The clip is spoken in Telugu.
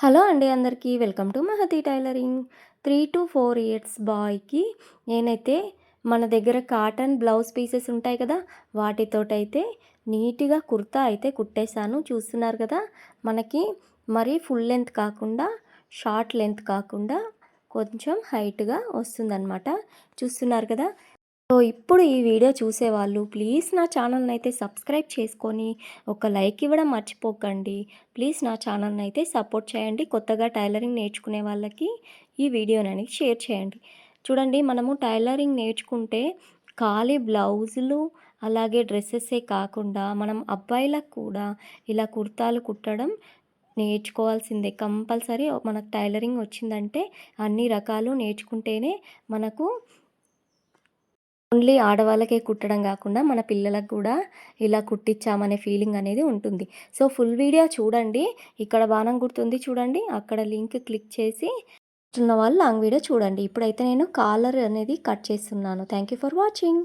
హలో అండి అందరికీ welcome to Mahathi tailoring. Three to four years బాయ్కి నేనైతే మన దగ్గర కాటన్ బ్లౌజ్ పీసెస్ ఉంటాయి కదా వాటితోటైతే నీట్గా కుర్తా అయితే కుట్టేశాను. చూస్తున్నారు కదా మనకి మరీ ఫుల్ లెంత్ కాకుండా షార్ట్ లెంత్ కాకుండా కొంచెం హైట్గా వస్తుందన్నమాట. చూస్తున్నారు కదా సో ఇప్పుడు ఈ వీడియో చూసేవాళ్ళు ప్లీజ్ నా ఛానల్ని అయితే సబ్స్క్రైబ్ చేసుకొని ఒక లైక్ ఇవ్వడం మర్చిపోకండి. ప్లీజ్ నా ఛానల్ని అయితే సపోర్ట్ చేయండి. కొత్తగా టైలరింగ్ నేర్చుకునే వాళ్ళకి ఈ వీడియోని షేర్ చేయండి. చూడండి మనము టైలరింగ్ నేర్చుకుంటే ఖాళీ బ్లౌజులు అలాగే డ్రెస్సెసే కాకుండా మనం అబ్బాయిలకు కూడా ఇలా కుర్తాలు కుట్టడం నేర్చుకోవాల్సిందే. కంపల్సరీ మనకు టైలరింగ్ వచ్చిందంటే అన్ని రకాలు నేర్చుకుంటేనే మనకు ఓన్లీ ఆడవాళ్ళకే కుట్టడం కాకుండా మన పిల్లలకు కూడా ఇలా కుట్టించామనే ఫీలింగ్ అనేది ఉంటుంది. సో ఫుల్ వీడియో చూడండి. ఇక్కడ బాణం గుర్తుంది చూడండి. అక్కడ లింక్ క్లిక్ చేసి ఉన్న వాళ్ళు లాంగ్ వీడియో చూడండి. ఇప్పుడైతే నేను కాలర్ అనేది కట్ చేస్తున్నాను. Thank you for watching.